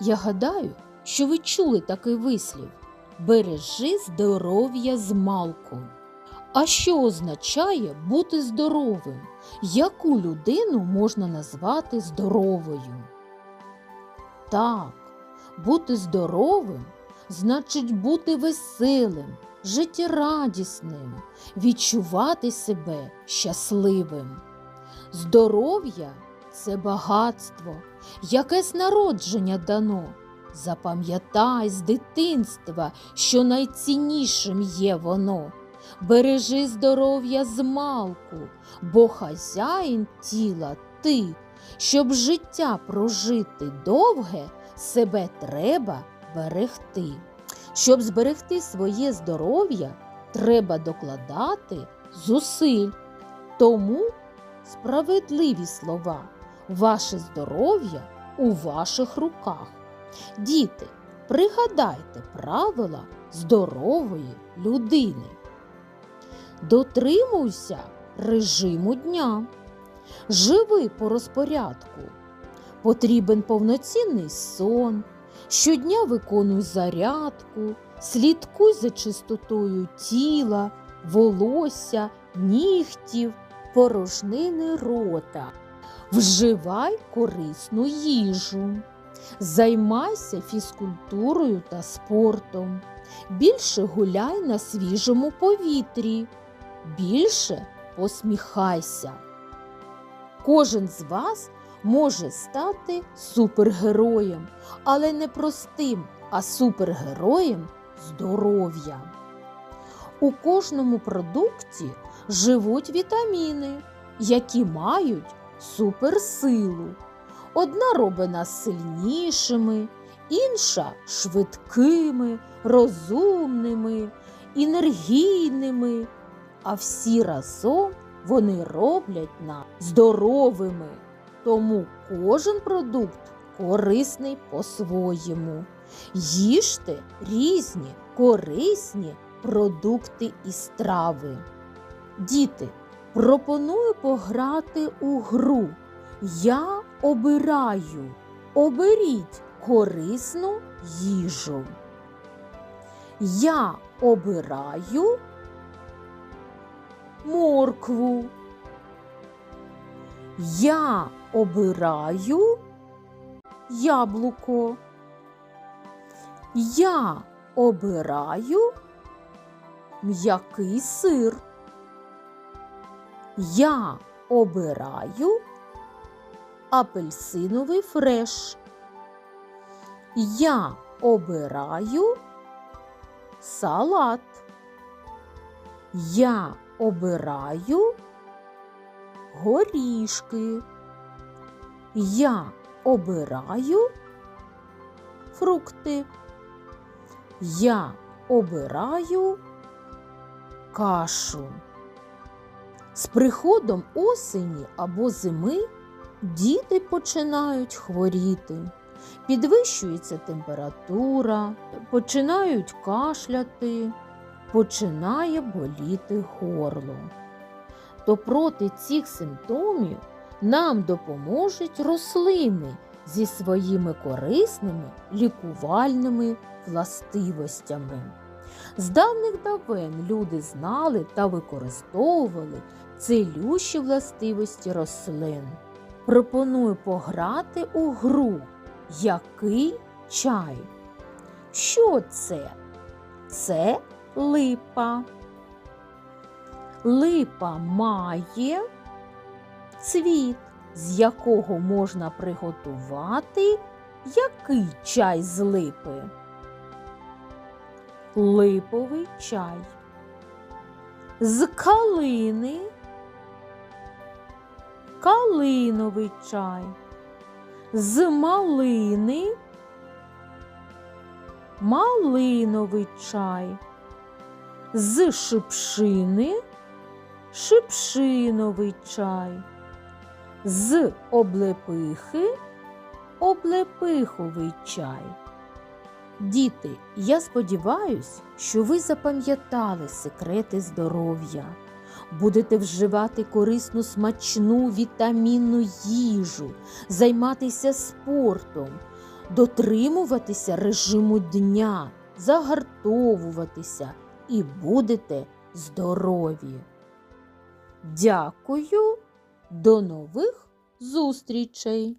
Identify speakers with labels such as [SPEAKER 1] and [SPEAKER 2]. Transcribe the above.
[SPEAKER 1] Я гадаю, що ви чули такий вислів бережи здоров'я з малку. А що означає бути здоровим? Яку людину можна назвати здоровою? Так, бути здоровим значить бути веселим, життєрадісним, відчувати себе щасливим. Здоров'я це багатство, якесь народження дано. Запам'ятай з дитинства, що найціннішим є воно. Бережи здоров'я з малку, бо хазяїн тіла ти. Щоб життя прожити довге, себе треба берегти. Щоб зберегти своє здоров'я, треба докладати зусиль. Тому справедливі слова, ваше здоров'я у ваших руках. Діти, пригадайте правила здорової людини. Дотримуйся режиму дня. Живи по розпорядку. Потрібен повноцінний сон. Щодня виконуй зарядку, слідкуй за чистотою тіла, волосся, нігтів, порожнини рота. Вживай корисну їжу. Займайся фізкультурою та спортом. Більше гуляй на свіжому повітрі. Більше посміхайся. Кожен з вас може стати супергероєм, але не простим, а супергероєм здоров'я. У кожному продукті живуть вітаміни, які мають суперсилу. Одна робить нас сильнішими, інша швидкими, розумними, енергійними, а всі разом вони роблять нас здоровими. Тому кожен продукт корисний по-своєму. Їжте різні корисні продукти і страви. Діти, пропоную пограти у гру. Я обираю. Оберіть корисну їжу. Я обираю моркву. Я обираю яблуко. Я обираю м'який сир. Я обираю апельсиновий фреш. Я обираю салат. Я обираю горішки. Я обираю фрукти. Я обираю кашу. З приходом осені або зими діти починають хворіти. Підвищується температура, починають кашляти, починає боліти горло. То проти цих симптомів нам допоможуть рослини зі своїми корисними лікувальними властивостями. З давних давен люди знали та використовували цілющі властивості рослин. Пропоную пограти у гру Який чай? Що це? Це липа. Липа має цвіт, з якого можна приготувати який чай з липи? Липовий чай. З калини калиновий чай. З малини малиновий чай. З шипшини шипшиновий чай. З облепихи облепиховий чай. Діти, я сподіваюсь, що ви запам'ятали секрети здоров'я. Будете вживати корисну смачну вітамінну їжу, займатися спортом, дотримуватися режиму дня, загартовуватися і будете здорові. Дякую, до нових зустрічей!